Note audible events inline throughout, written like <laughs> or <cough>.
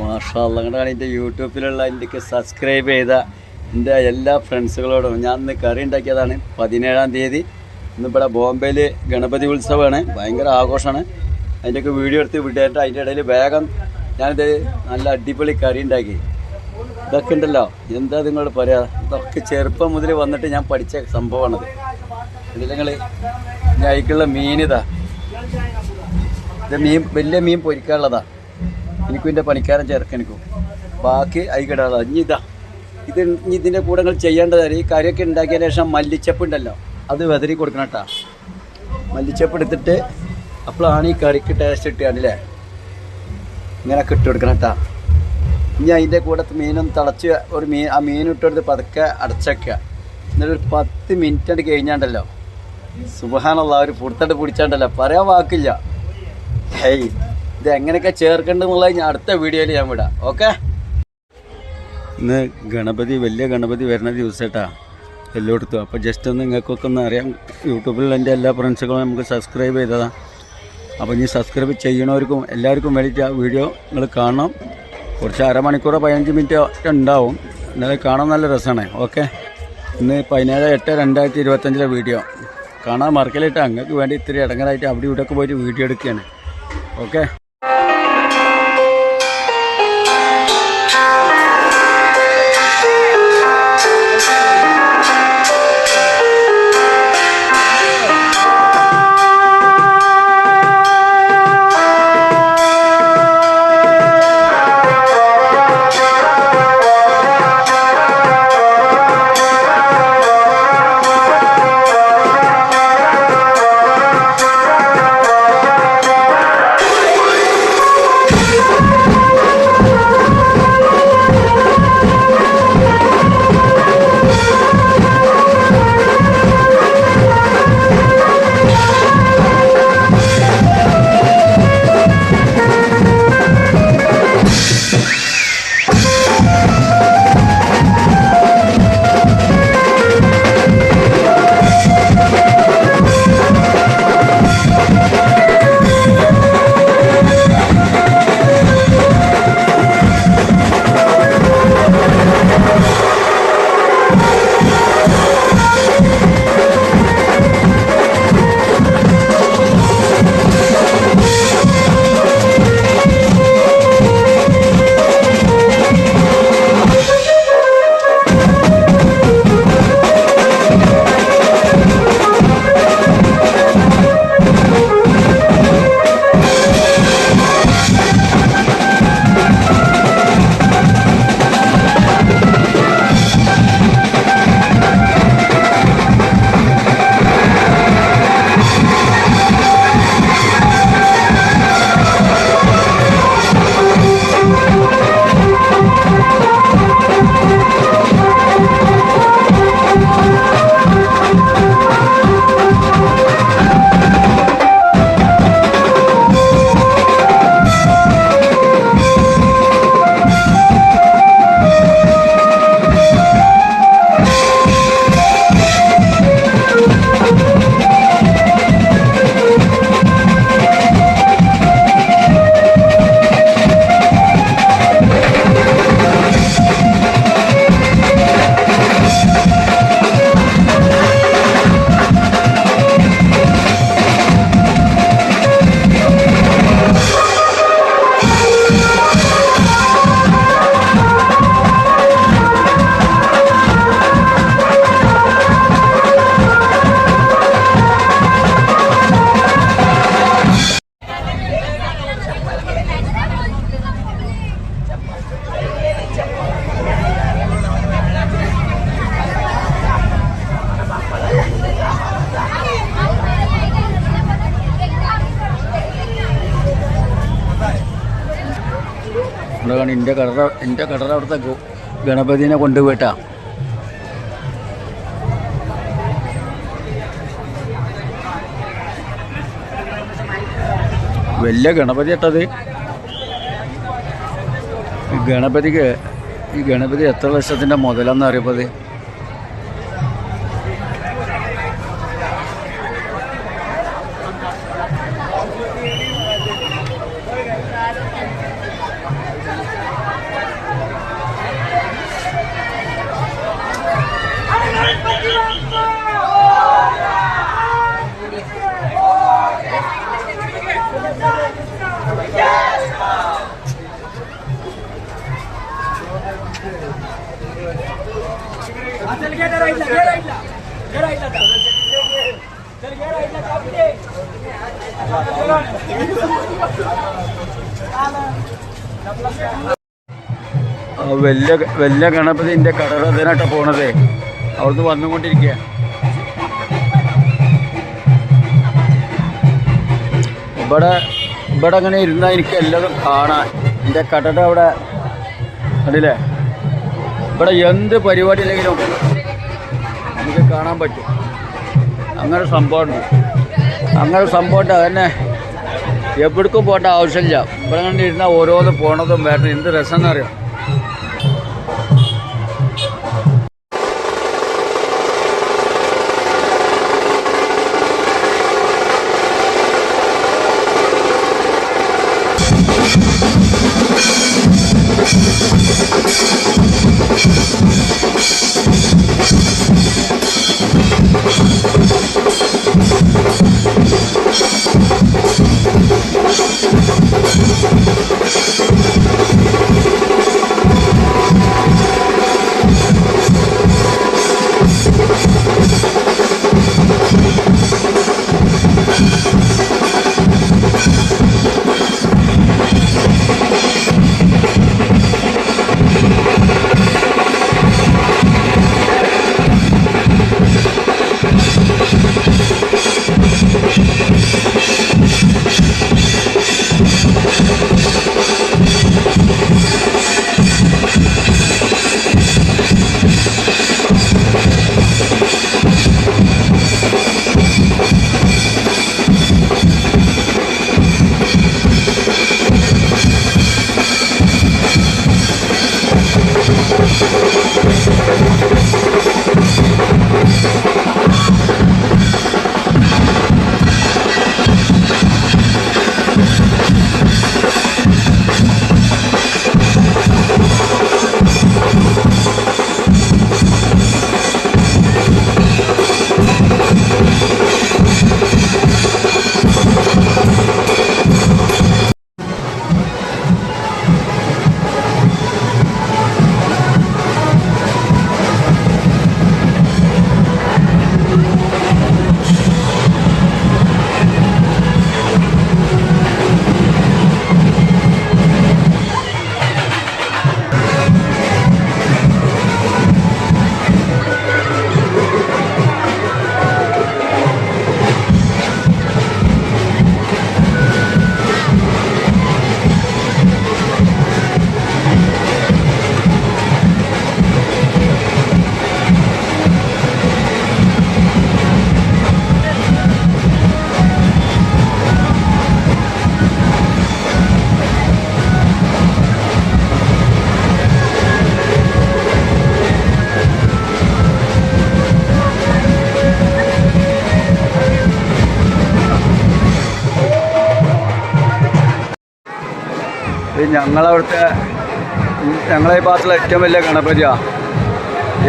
മാഷാല്ല അങ്ങനെയാണ് എന്റെ യൂട്യൂബിലുള്ള എന്റെ സബ്സ്ക്രൈബ് ചെയ്ത എന്റെ എല്ലാ ഫ്രണ്ട്സുകളോടും ഞാൻ ഇന്ന് കറി ഉണ്ടാക്കിയതാണ് പതിനേഴാം തീയതി. ഇന്നിവിടെ ബോംബെയിൽ ഗണപതി ഉത്സവമാണ്. ഭയങ്കര ആഘോഷമാണ്. അതിന്റെയൊക്കെ വീഡിയോ എടുത്ത് വിട്ടിട്ട് അതിന്റെ ഇടയിൽ വേഗം ഞാനിത് നല്ല അടിപൊളി കറി ഉണ്ടാക്കി. ഇതൊക്കെ ഉണ്ടല്ലോ. എന്താ നിങ്ങളോട് പറയാ? ഇതൊക്കെ ചെറുപ്പം മുതൽ വന്നിട്ട് ഞാൻ പഠിച്ച സംഭവമാണത്. ഇതിൽ നിങ്ങൾ ഞാൻ അതിക്കുള്ള മീനിതാ. ഇത് മീൻ വലിയ മീൻ പൊരിക്കാനുള്ളതാ. എനിക്കും എന്റെ പണിക്കാരൻ ചേർക്കനിക്കും ബാക്കി അയിക്കിടാനുള്ളത് ഇനി ഇതാ. ഇത് ഇനി ഇതിന്റെ കൂടെ നിങ്ങൾ ചെയ്യേണ്ടതാണ് ഈ കറിയൊക്കെ ഉണ്ടാക്കിയ ശേഷം മല്ലിച്ചപ്പ് ഉണ്ടല്ലോ അത് വെതറി കൊടുക്കണം കേട്ടോ. മല്ലിച്ചപ്പ് എടുത്തിട്ട് അപ്പോഴാണ് ഈ കറിക്ക് ടേസ്റ്റ് കിട്ടുകയാണല്ലേ ഇങ്ങനെ കിട്ടി കൊടുക്കണം കേട്ടോ. ഇനി അതിന്റെ കൂടെ മീനും തിളച്ച് ഒരു മീൻ ആ മീൻ ഇട്ടെടുത്ത് പതുക്കെ അടച്ചേക്കുക. എന്നിട്ട് ഒരു പത്ത് മിനിറ്റ് അത് കഴിഞ്ഞാണ്ടല്ലോ. സുബഹാനുള്ള ഒരു പുറത്തോട്ട് പിടിച്ചാണ്ടല്ലോ. പറയാൻ വാക്കില്ല. ഹേയ്. ഇത് എങ്ങനെയൊക്കെ ചേർക്കേണ്ടതെന്നുള്ളത് ഞാൻ അടുത്ത വീഡിയോയിൽ ഞാൻ വിടാം. ഓക്കെ? ഇന്ന് ഗണപതി വലിയ ഗണപതി വരുന്ന ദിവസമായിട്ടാ എല്ലായിടത്തും. അപ്പോൾ ജസ്റ്റ് ഒന്ന് നിങ്ങൾക്കൊക്കെ ഒന്ന് അറിയാം യൂട്യൂബിൽ എന്റെ എല്ലാ ഫ്രണ്ട്സുകളും നമുക്ക് സബ്സ്ക്രൈബ് ചെയ്തതാണ് അപ്പോൾ ഇനി സബ്സ്ക്രൈബ് ചെയ്യണവർക്കും എല്ലാവർക്കും വേണ്ടിയിട്ട് ആ വീഡിയോ നിങ്ങൾ കാണണം. കുറച്ച് അരമണിക്കൂറോ പതിനഞ്ച് മിനിറ്റോ ഉണ്ടാവും. എന്നാലും കാണാൻ നല്ല രസമാണ്. ഓക്കെ? ഇന്ന് പതിനേഴ് എട്ട് രണ്ടായിരത്തി ഇരുപത്തഞ്ചിലെ വീഡിയോ. കാണാൻ മറക്കലിട്ട് അങ്ങക്ക് വേണ്ടി ഇത്തിരി ഇടങ്ങലായിട്ട് അവിടെ ഇവിടെയൊക്കെ പോയിട്ട് വീഡിയോ എടുക്കുകയാണ്. ഓക്കെ? ഇവിടെ എന്റെ കടറ എന്റെ കടറ അവിടുത്തെ ഗണപതിനെ കൊണ്ടുപോയിട്ടാ. വലിയ ഗണപതി ഇട്ടത് ഗണപതിക്ക് ഈ ഗണപതി എത്ര ലക്ഷത്തിന്റെ മുതലെന്ന് അറിയപ്പത് ആ വലിയ വലിയ ഗണപതിന്റെ കടറതിനാട്ട പോണത്. അവിടുന്ന് വന്നുകൊണ്ടിരിക്കുക ഇവിടെ ഇവിടെ അങ്ങനെ ഇരുന്നാൽ എനിക്ക് എല്ലാതും കാണാൻ. എന്റെ കടട അവിടെ കണ്ടില്ലേ? ഇവിടെ എന്ത് പരിപാടി ഇല്ലെങ്കിലും നമുക്ക് കാണാൻ പറ്റും. അങ്ങനെ സംഭവമുണ്ട്. അങ്ങനെ സംഭവമുണ്ട്. അതന്നെ എവിടേക്കും പോകേണ്ട ആവശ്യമില്ല. ഇവിടെ കണ്ടിരുന്നാൽ ഓരോന്ന് പോണതും വേണ്ട എന്ത് രസം എന്നറിയാം ഞങ്ങളവിടുത്തെ ഞങ്ങളെ ഈ ഭാഗത്തുള്ള ഏറ്റവും വലിയ ഗണപതിയാ.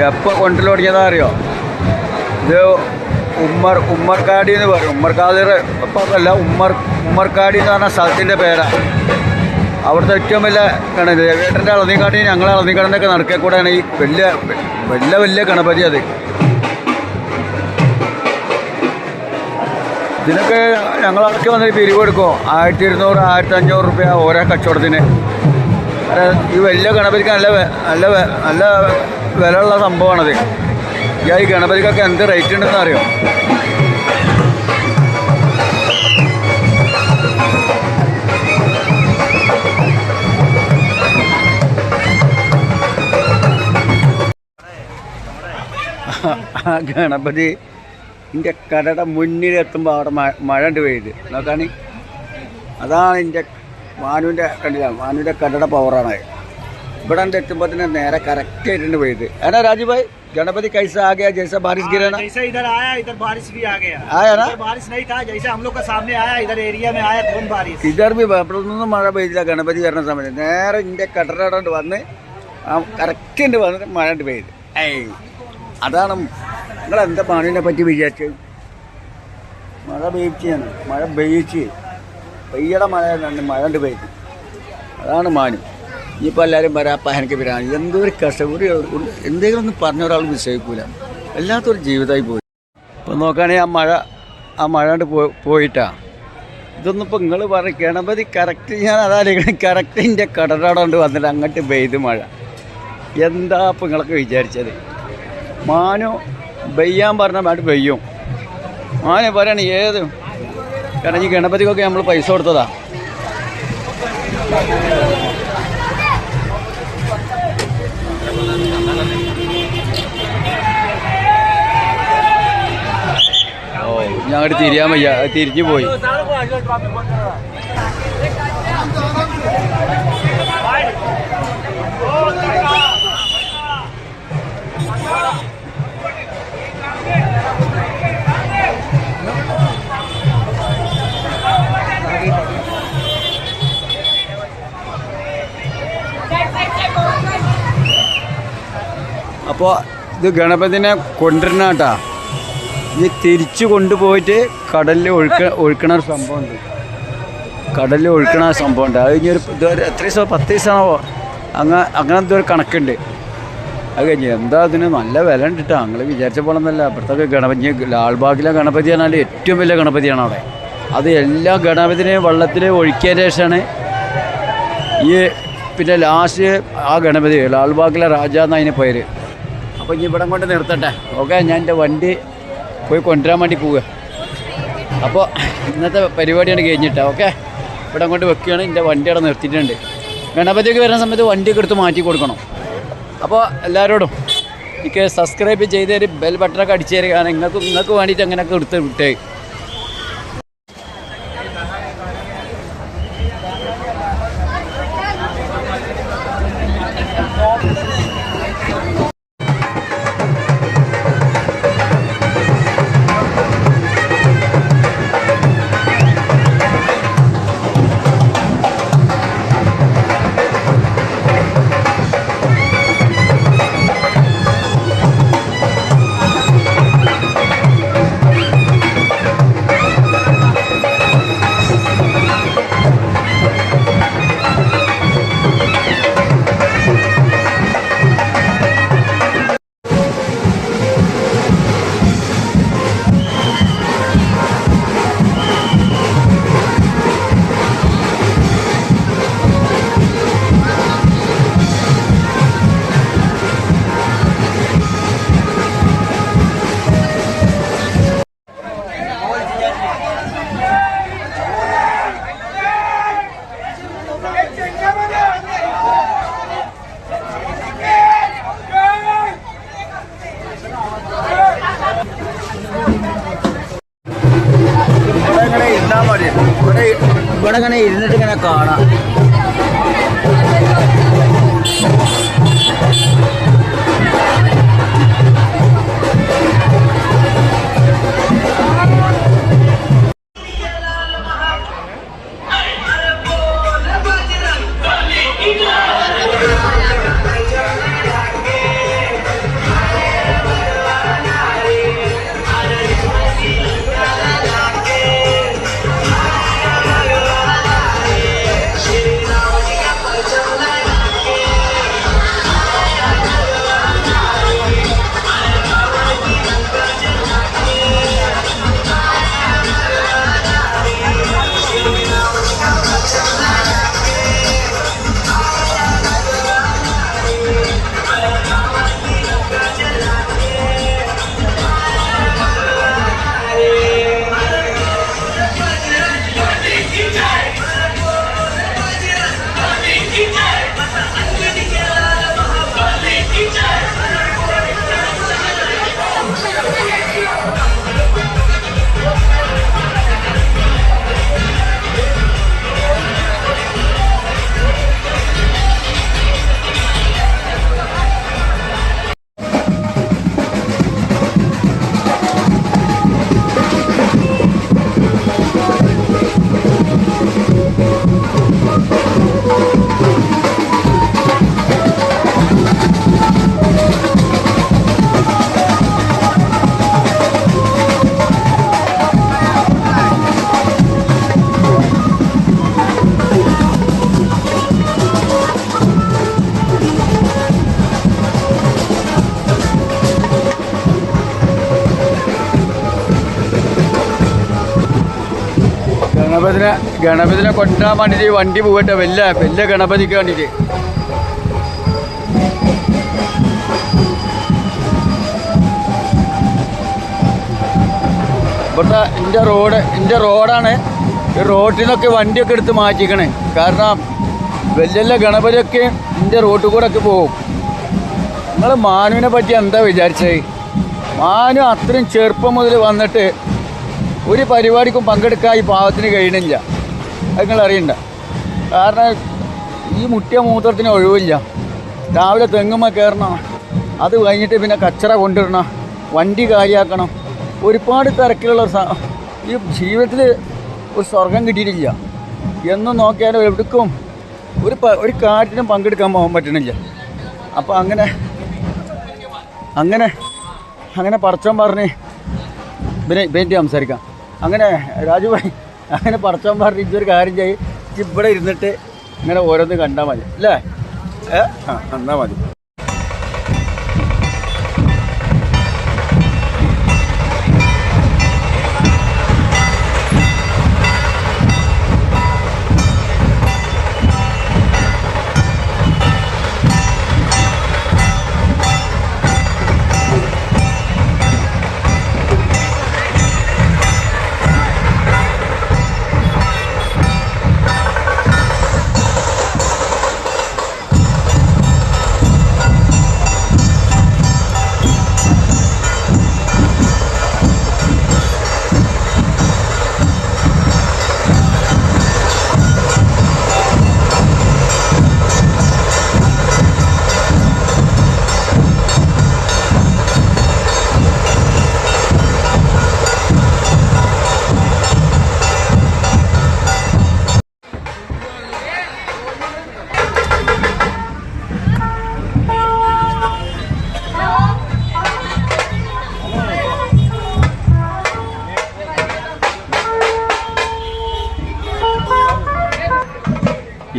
എപ്പോൾ കൊണ്ടിൽ തുടങ്ങിയതാ അറിയോ? ഇത് ഉമ്മർ ഉമ്മർക്കാടി എന്ന് പറയും. ഉമ്മർക്കാതിർ ഇപ്പം അല്ല ഉമ്മർ ഉമ്മർക്കാടി എന്ന് പറഞ്ഞ സ്ഥലത്തിന്റെ പേരാണ് അവിടുത്തെ ഏറ്റവും വലിയ ഗണപതി ദേവേട്ടന്റെ അളനീക്കാട്ടി ഞങ്ങളെ അളനീക്കാടിനൊക്കെ നടക്കേ കൂടെയാണ് ഈ വലിയ വലിയ വലിയ ഗണപതി അത് ഇതിനൊക്കെ ഞങ്ങളടക്കം വന്നൊരു പിരിവ് എടുക്കും. ആയിരത്തി ഇരുന്നൂറ് ആയിരത്തി അഞ്ഞൂറ് റുപ്യ ഓരോ കച്ചവടത്തിന്. ഈ വലിയ ഗണപതിക്ക് നല്ല നല്ല നല്ല വിലയുള്ള സംഭവമാണത്. ഈ ഗണപതിക്കൊക്കെ എന്ത് റേറ്റ് ഉണ്ടെന്ന് അറിയാം? <laughs> ഗണപതി എൻ്റെ കടയുടെ മുന്നിൽ എത്തുമ്പോൾ അവിടെ മഴ മഴ ഉണ്ട് പെയ്ത് നോക്കാണ് അതാണ് എൻ്റെ മാനുവിൻ്റെ കണ്ടില്ല മാനുവിൻ്റെ കടയുടെ പവറാണ് അത്. ഇവിടെ ഉണ്ട് എത്തുമ്പോൾ തന്നെ നേരെ കറക്റ്റ് ആയിട്ടുണ്ട് പെയ്ത് ഏനാ രാജുഭായ് ഗണപതി കൈസ ആ गया जैसा बारिश गिरा ना जैसे इधर आया इधर बारिश भी आ गया आया ना इधर बारिश नहीं था जैसे हम लोग का सामने आया इधर एरिया में आया तुरंत बारिश ഇതർ ബി ഇവിടുന്നൊന്നും മഴ പെയ്തില്ല ഗണപതി വരുന്ന സമയത്ത് നേരെ എൻ്റെ കടറോട് വന്ന് ആ കറക്റ്റ് ഉണ്ട് വന്നിട്ട് മഴ ഉണ്ട് പെയ്ത് ഏയ് അതാണ് നിങ്ങൾ എന്താ പണിനെ പറ്റി വിചാരിച്ചത് മഴ പെയ്യിച്ചാണ് മഴ പെയ്യിച്ച് പെയ്യട മഴ തന്നെ മഴ ഉണ്ട് പെയ്ത്. അതാണ് മാനു. ഇനിയിപ്പോൾ എല്ലാവരും വരാ എനിക്ക് വരാൻ എന്തൊരു കഷ്ടം ഒരു എന്തെങ്കിലും ഒന്നും പറഞ്ഞ ഒരാൾ വിശ്വസിക്കൂല. വല്ലാത്തൊരു ജീവിതമായി പോയി. ഇപ്പം നോക്കുകയാണെങ്കിൽ ആ മഴ ആ മഴ കൊണ്ട് പോയിട്ടാ. ഇതൊന്നും ഇപ്പോൾ നിങ്ങൾ പറയും ഗണപതി കറക്റ്റ് ഞാൻ അതാലോചിക്കണം കറക്റ്റ് എന്റെ കടലോട് വന്നിട്ട് അങ്ങോട്ട് പെയ്ത് മഴ. എന്താ ഇപ്പം നിങ്ങളൊക്കെ വിചാരിച്ചത്? മാനു പെയ്യാൻ പറഞ്ഞ വേണ്ടി പെയ്യും. മാനു പറയണ ഏത്? കാരണം ഈ ഗണപതിക്കൊക്കെ നമ്മൾ പൈസ കൊടുത്തതാ. ഓ തിരിയാൻ വയ്യ തിരിഞ്ഞു പോയി. അപ്പോൾ ഇത് ഗണപതിനെ കൊണ്ടുവരണ കേട്ടാ. ഇത് തിരിച്ചു കൊണ്ടുപോയിട്ട് കടലിൽ ഒഴുക്ക ഒഴുക്കണ ഒരു സംഭവമുണ്ട്. കടലിൽ ഒഴുക്കണ സംഭവമുണ്ട്. അത് ഇനി ഒരു ഇതുവരെ എത്ര ദിവസം പത്ത് ദിവസമാണോ? അങ്ങ എന്തോ ഒരു കണക്കുണ്ട്. അത് കഴിഞ്ഞ് എന്താ അതിന് നല്ല വില ഉണ്ട് കേട്ടോ. ഞങ്ങൾ വിചാരിച്ച പോലെ ഒന്നല്ല അപ്പുറത്തൊക്കെ ഗണപതി ലാൽബാഗിലെ ഗണപതി പറഞ്ഞാൽ ഏറ്റവും വലിയ ഗണപതിയാണ് അവിടെ. അത് എല്ലാ ഗണപതിനെയും വള്ളത്തിൽ ഒഴുക്കിയ ശേഷമാണ് ഈ പിന്നെ ലാസ്റ്റ് ആ ഗണപതി ലാൽബാഗിലെ രാജ എന്നതിന് പേര്. അപ്പോൾ ഇനി ഇവിടെ കൊണ്ട് നിർത്തട്ടെ. ഓക്കെ ഞാൻ എന്റെ വണ്ടി പോയി കൊണ്ടുവരാൻ വേണ്ടി പോവുക. അപ്പോൾ ഇന്നത്തെ പരിപാടിയാണ് കഴിഞ്ഞിട്ട് ഓക്കെ? ഇവിടെ കൊണ്ട് വെക്കുകയാണ് എന്റെ വണ്ടി അവിടെ നിർത്തിയിട്ടുണ്ട്. ഗണപതിയൊക്കെ വരുന്ന സമയത്ത് വണ്ടിയൊക്കെ എടുത്ത് മാറ്റി കൊടുക്കണം. അപ്പോൾ എല്ലാവരോടും എനിക്ക് സബ്സ്ക്രൈബ് ചെയ്ത് ബെൽ ബട്ടണൊക്കെ അടിച്ചു തരികയാണ് നിങ്ങൾക്ക് നിങ്ങൾക്ക് വേണ്ടിയിട്ട് അങ്ങനെയൊക്കെ എടുത്ത് വിട്ടേ കാണാം ഗണപതിനെ കൊണ്ടാൻ വേണ്ടിട്ട് വണ്ടി പോകട്ടെ. വലിയ വലിയ ഗണപതിക്ക് വേണ്ടിയിട്ട് ഇവിടുത്തെ എന്റെ റോഡ് എന്റെ റോഡാണ്. ഈ റോഡിൽ നിന്നൊക്കെ വണ്ടിയൊക്കെ എടുത്ത് മാറ്റിക്കണേ. കാരണം വലിയ ഗണപതിയൊക്കെ എന്റെ റോട്ടിൽ കൂടെ ഒക്കെ പോകും. നിങ്ങൾ മാനുവിനെ പറ്റി എന്താ വിചാരിച്ചത്? മാനു അത്രയും ചെറുപ്പം മുതൽ വന്നിട്ട് ഒരു പരിപാടിക്കും പങ്കെടുക്കാൻ ഈ പാവത്തിന് കഴിയണില്ല. നിങ്ങൾ അറിയണ്ട. കാരണം ഈ മുട്ടിയ മൂത്രത്തിന് ഒഴിവില്ല. രാവിലെ തെങ്ങുമ്മ കയറണം. അത് കഴിഞ്ഞിട്ട് പിന്നെ കച്ചറ കൊണ്ടുവരണം. വണ്ടി കാര്യമാക്കണം ഒരുപാട് തിരക്കിലുള്ള ഈ ജീവിതത്തിൽ ഒരു സ്വർഗം കിട്ടിയിട്ടില്ല. എന്നും നോക്കിയാലും എവിടേക്കും ഒരു ഒരു കാര്യത്തിനും പങ്കെടുക്കാൻ പോകാൻ പറ്റണില്ല. അപ്പോൾ അങ്ങനെ അങ്ങനെ അങ്ങനെ പറച്ചോൻ പറഞ്ഞ് പിന്നെ ഇവന്റെ സംസാരിക്കാം. അങ്ങനെ രാജു ഭായി അങ്ങനെ പറച്ചോൻ പറഞ്ഞ് ഇതൊരു കാര്യം ചെയ്യും. ഇവിടെ ഇരുന്നിട്ട് ഇങ്ങനെ ഓരോന്ന് കണ്ടാൽ മതി. അല്ലേ? ആ കണ്ടാൽ മതി.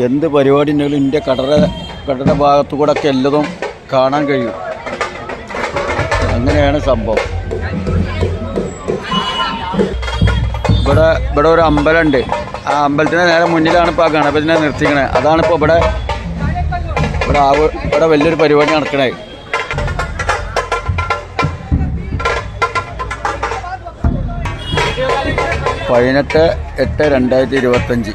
എന്ത് പരിപാടി ഉണ്ടെങ്കിലും ഇന്ത്യ കടറ കടല ഭാഗത്തു കൂടെ ഒക്കെ എല്ലതും കാണാൻ കഴിയും. അങ്ങനെയാണ് സംഭവം. ഇവിടെ ഇവിടെ ഒരു അമ്പലമുണ്ട് ആ അമ്പലത്തിന് നേരെ മുന്നിലാണ് ഇപ്പോൾ ആ ഗണപതിനെ നിർത്തിക്കണേ അതാണ് ഇപ്പോൾ ഇവിടെ ഇവിടെ ആവ ഇവിടെ വലിയൊരു പരിപാടി നടക്കണേ. പതിനെട്ട് എട്ട് രണ്ടായിരത്തി ഇരുപത്തഞ്ച്.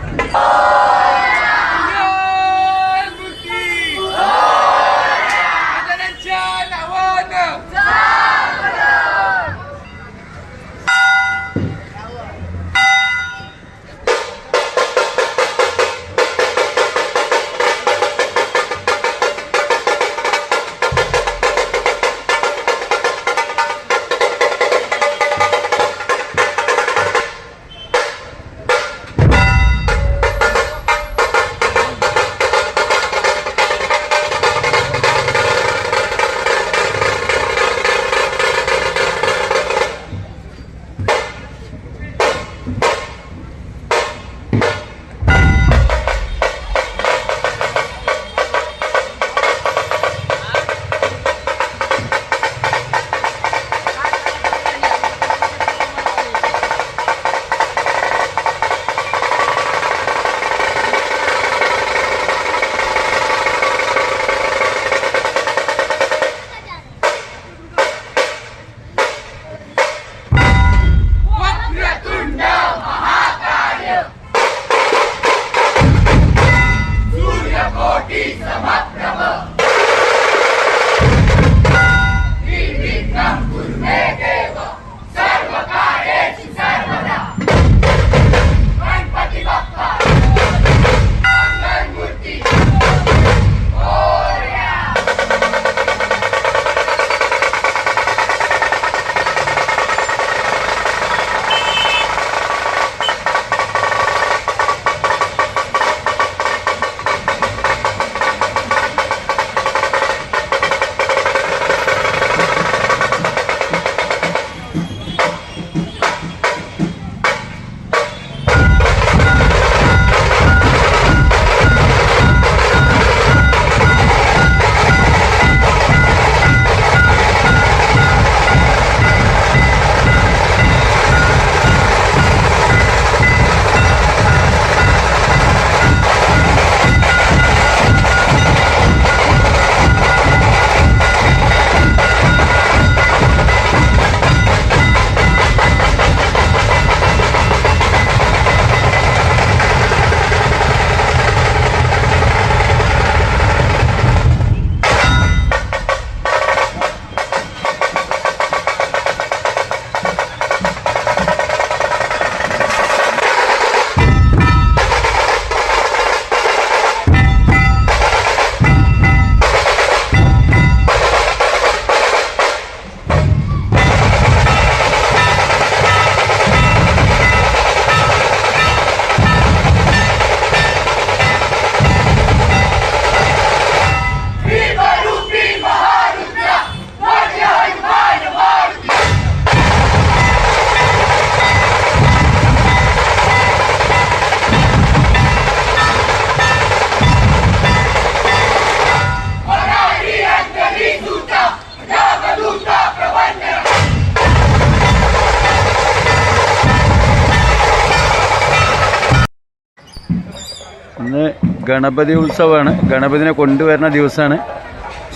ഗണപതി ഉത്സവമാണ്. ഗണപതിനെ കൊണ്ടുവരുന്ന ദിവസമാണ്.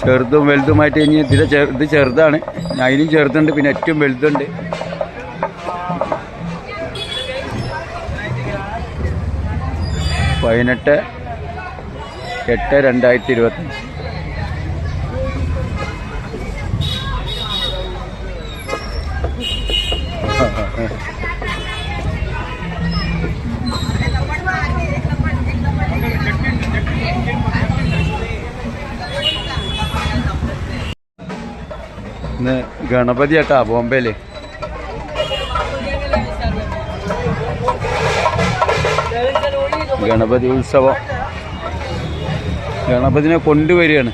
ചെറുതും വലുതുമായിട്ട് ഇനി ഇതിലെ ഇത് ചെറുതാണ്. അതിനും ചെറുതുണ്ട് പിന്നെ ഏറ്റവും വലുതുണ്ട്. പതിനെട്ട് എട്ട് രണ്ടായിരത്തി ഇരുപത്തഞ്ച്. ഗണപതി ആട്ടാ ബോംബെയിൽ ഗണപതി ഉത്സവം. ഗണപതിനെ കൊണ്ടുവരികയാണ്.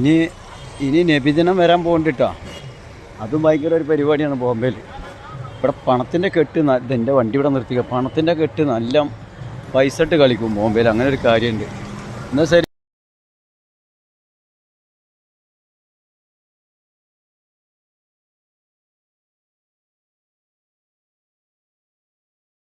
ഇനി ഇനി നബിദിനം വരാൻ പോകണ്ടിട്ടോ. അതും ഭയങ്കര ഒരു പരിപാടിയാണ് ബോംബെയിൽ. ഇവിടെ പണത്തിന്റെ കെട്ട് ഇതെന്റെ വണ്ടി ഇവിടെ നിർത്തിക്കുക പണത്തിന്റെ കെട്ട് നല്ല പൈസ ഇട്ട് കളിക്കും ബോംബെയിൽ. അങ്ങനെ ഒരു കാര്യമുണ്ട്. എന്നാൽ ശരി.